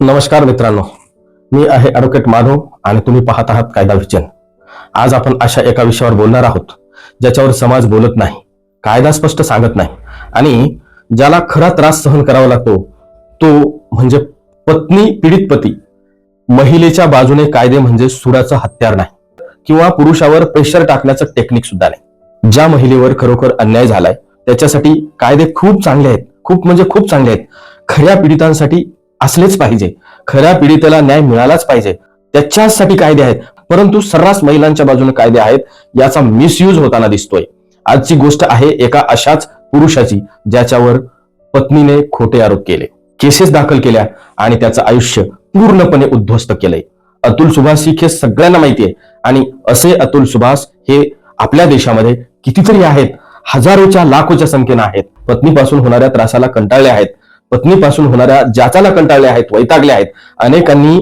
नमस्कार मित्रांनो. मी आहे ॲडव्होकेट माधव आणि तुम्ही पाहत आहात कायदा विचन आज आपण अशा एका विषयावर बोलणार आहोत ज्याच्यावर समाज बोलत नाही कायदा स्पष्ट सांगत नाही आणि ज्याला खरा त्रास सहन करावा लागतो तो म्हणजे पत्नी पीडित पती. महिलेच्या बाजूने कायदे म्हणजे सुराचं हत्यार नाही किंवा पुरुषावर प्रेशर टाकण्याचं टेक्निक सुद्धा नाही. ज्या महिलेवर खरोखर अन्याय झालाय त्याच्यासाठी कायदे खूप चांगले आहेत खूप म्हणजे खूप चांगले आहेत. खऱ्या पीडितांसाठी असलेच पाहिजे. खऱ्या पीडितेला न्याय मिळालाच पाहिजे. त्याच्यासाठी कायदे आहेत. परंतु सर्रास महिलांच्या बाजूने कायदे आहेत याचा मिसयूज होताना दिसतोय. आजची गोष्ट आहे एका अशाच पुरुषाची ज्याच्यावर पत्नीने खोटे आरोप केले. केसेस दाखल केल्या आणि त्याचं आयुष्य पूर्णपणे उद्ध्वस्त केलंय. अतुल सुभाष ही केस सगळ्यांना माहिती आहे. आणि असे अतुल सुभाष हे आपल्या देशामध्ये कितीतरी आहेत. हजारोच्या लाखोच्या संख्येनं आहेत. पत्नीपासून होणाऱ्या त्रासाला कंटाळले आहेत. पत्नीपासून होणाऱ्या जाचाला कंटाळले आहेत वैतागले आहेत अनेकांनी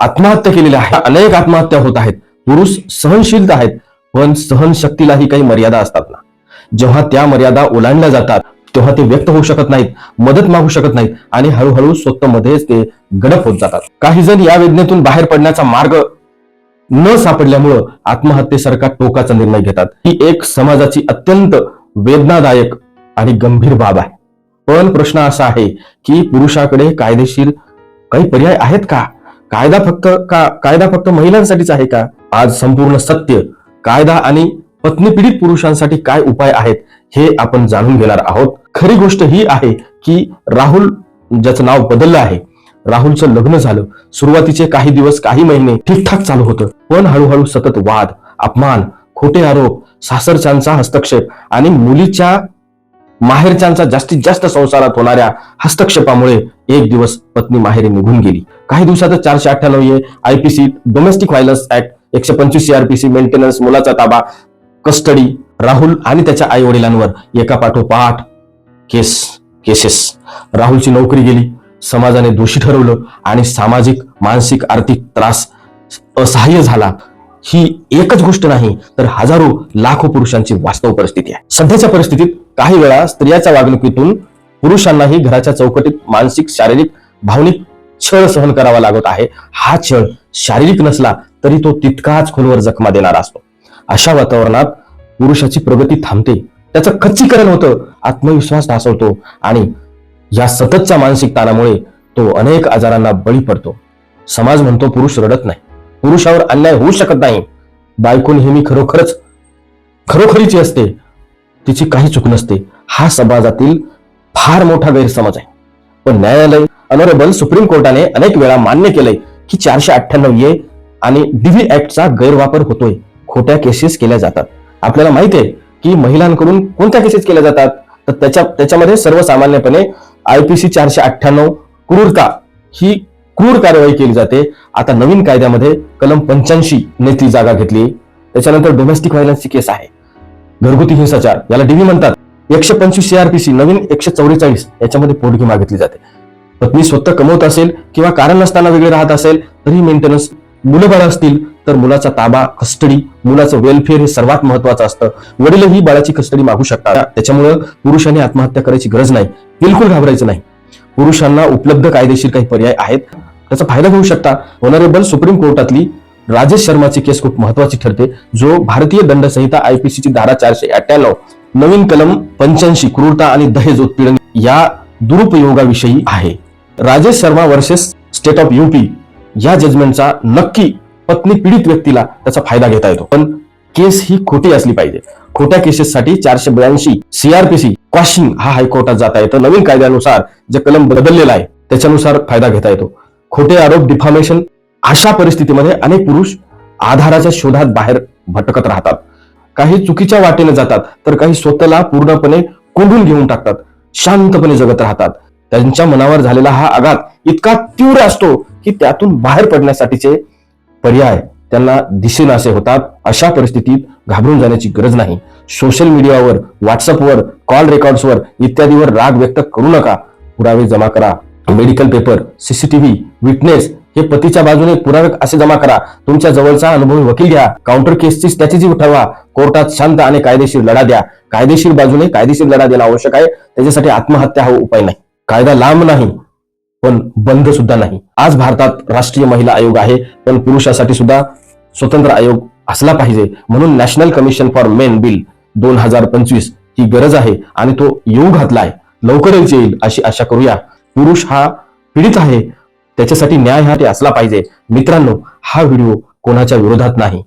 आत्महत्या केलेल्या आहेत अनेक आत्महत्या होत आहेत. पुरुष सहनशील आहेत पण सहनशक्तीलाही काही मर्यादा असतात ना. जेव्हा त्या मर्यादा ओलांडल्या जातात तेव्हा ते व्यक्त होऊ शकत नाहीत मदत मागू शकत नाहीत आणि हळूहळू स्वतःमध्येच ते गडप होत जातात. काही जण या वेदनेतून बाहेर पडण्याचा मार्ग न सापडल्यामुळं आत्महत्येसारखा टोकाचा निर्णय घेतात. ही एक समाजाची अत्यंत वेदनादायक आणि गंभीर बाब आहे. पण प्रश्न असा आहे की पुरुषाकडे कायदेशीर काही पर्याय आहेत का? कायदा फक्त का कायदा फक्त महिलांसाठीच आहे का? आज संपूर्ण सत्य कायदा आणि पत्नी पीडित पुरुषांसाठी काय उपाय आहेत हे आपण जाणून घेणार आहोत. खरी गोष्ट ही आहे की राहुल ज्याचं नाव बदललं आहे राहुलचं लग्न झालं सुरुवातीचे काही दिवस काही महिने ठीकठाक चालू होतं. पण हळूहळू सतत वाद अपमान खोटे आरोप सासरच्यांचा हस्तक्षेप आणि मुलीच्या माहेरच्यांचा जास्तीत जास्त संसारात होणाऱ्या हस्तक्षेपामुळे एक दिवस पत्नी माहेरी निघून गेली. काही दिवसातच चारशे अठ्ठ्याण्णव आयपीसी डोमेस्टिक व्हायलन्स ऍक्ट एकशे पंचवीस सीआरपीसी मेंटेनन्स मुलाचा ताबा कस्टडी राहुल आणि त्याच्या आई वडिलांवर एका पाठोपाठ केस केसेस. राहुलची नोकरी गेली समाजाने दोषी ठरवलं आणि सामाजिक मानसिक आर्थिक त्रास असहाय्य झाला. ही एकच गोष्ट नाही तर हजारो लाखो पुरुषांची वास्तव परिस्थिती आहे. सध्याच्या परिस्थितीत काही वेळा स्त्रियाच्या वागणुकीतून पुरुषांनाही घराच्या चौकटीत मानसिक शारीरिक भावनिक छळ सहन करावा लागत आहे. हा छळ शारीरिक नसला तरी तो तितकाच खोलवर जखमा देणारा असतो. अशा वातावरणात पुरुषाची प्रगती थांबते. त्याचं खच्चीकरण होतं आत्मविश्वास ढासवतो आणि या सततच्या मानसिक ताणामुळे तो अनेक आजारांना बळी पडतो. समाज म्हणतो पुरुष रडत नाही. पुरुषावर अन्याय होऊ शकत नाही. बायको नेहमी खरोखरच खरोखरीची असते. तिची काही चूक नसते. हा समाजातील फार मोठा गैरसमज आहे. पण न्यायालय ऑनरेबल सुप्रीम कोर्टाने अनेक वेळा मान्य केलंय की चारशे अठ्ठ्याण्णव ए आणि डीव्ही ऍक्टचा गैरवापर होतोय. खोट्या केसेस केल्या जातात. आपल्याला माहिती आहे की महिलांकडून कोणत्या केसेस केल्या जातात? तर त्याच्या त्याच्यामध्ये सर्वसामान्यपणे आयपीसी चारशे अठ्ठ्याण्णव क्रूरता ही क्रूर कारवाई केली जाते. आता नवीन कायद्यामध्ये कलम पंच्याऐंशी ने ती जागा घेतली. त्याच्यानंतर डोमेस्टिक व्हायलन्सची केस आहे. घरगुती हिंसाचार याला डीव्ही म्हणतात. एकशे पंचवीस सीआरपीसी नवीन एकशे चौवेचाळीस याच्यामध्ये पोटगी मागितली जाते. पत्नी स्वतः कमवत असेल किंवा कारण नसताना वेगळे राहत असेल तरी मेंटेनन्स मुलं बाळ असतील तर मुलाचा ताबा कस्टडी मुलाचं वेलफेअर हे सर्वात महत्वाचं असतं. वडीलही बाळाची कस्टडी मागू शकतात. त्याच्यामुळं पुरुषांनी आत्महत्या करायची गरज नाही. बिलकुल घाबरायचं नाही. पुरुषांना उपलब्ध कायदेशीर काही पर्याय आहेत. त्याचा फायदा घेऊ शकता. ऑनरेबल सुप्रीम कोर्टातली राजेश शर्माची केस खूप महत्वाची ठरते जो भारतीय दंड संहिता आयपीसीची धारा चारशे अठ्ठ्याण्णव नवीन कलम पंच्याऐंशी क्रूरता आणि दहेज उत्पीडन या दुरुपयोगाविषयी आहे. Rajesh Sharma versus state of UP या जजमेंटचा नक्की पत्नी पीडित व्यक्तीला त्याचा फायदा घेता येतो. पण केस ही खोटी असली पाहिजे. खोट्या केसेससाठी चारशे ब्याऐंशी सीआरपीसी क्वॉशिंग हा हायकोर्टात जाता येतं. नवीन कायद्यानुसार जे कलम बदललेला आहे त्याच्यानुसार फायदा घेता येतो. खोटे आरोप डिफॉर्मेशन अशा परिस्थितीमध्ये अनेक पुरुष आधाराच्या शोधात बाहेर भटकत राहतात. काही चुकीच्या वाटेने जातात तर काही स्वतःला पूर्णपणे कोंडून घेऊन टाकतात शांतपणे जगत राहतात. त्यांच्या मनावर झालेला हा आघात इतका तीव्र असतो की त्यातून बाहेर पडण्यासाठीचे पर्याय त्यांना दिसेनासे होतात. अशा परिस्थितीत घाबरून जाण्याची गरज नाही. सोशल मीडियावर व्हॉट्सअपवर कॉल रेकॉर्ड्सवर इत्यादीवर राग व्यक्त करू नका. पुरावे जमा करा. मेडिकल पेपर सीसीटीव्ही विटनेस हे पतीच्या बाजूने पुरावे असे जमा करा. तुमच्या जवळचा अनुभवी वकील घ्या. काउंटर केसची स्ट्रॅटेजी उठवा कोर्टात शांत आणि कायदेशीर लढा द्या. कायदेशीर बाजूने कायदेशीर लढा देणं आवश्यक आहे. त्याच्यासाठी आत्महत्या हा उपाय नाही. कायदा लांब नाही पण बंद सुद्धा नाही. आज भारतात राष्ट्रीय महिला आयोग आहे पण पुरुषासाठी सुद्धा स्वतंत्र आयोग असला पाहिजे. म्हणून national commission for men bill दोन हजार पंचवीस ही गरज आहे आणि तो येऊ घातलाय. लवकरच येईल अशी आशा करूया. पुरुष हा पीडित आहे त्याच्यासाठी न्याय हा ते असला पाहिजे. मित्रांनो हा व्हिडिओ कोणाच्या विरोधात नाही.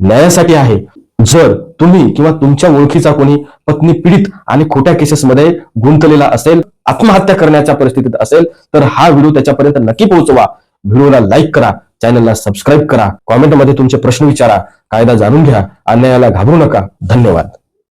न्यायासाठी आहे. जर तुम्ही किंवा तुमच्या ओळखीचा कोणी पत्नी पीडित आणि खोट्या केसेसमध्ये गुंतलेला असेल आत्महत्या करण्याच्या परिस्थितीत असेल तर हा व्हिडिओ त्याच्यापर्यंत नक्की पोहोचवा. व्हिडिओला लाईक करा चॅनलला सबस्क्राईब करा कॉमेंटमध्ये तुमचे प्रश्न विचारा कायदा जाणून घ्या अन्यायाला घाबरू नका. धन्यवाद.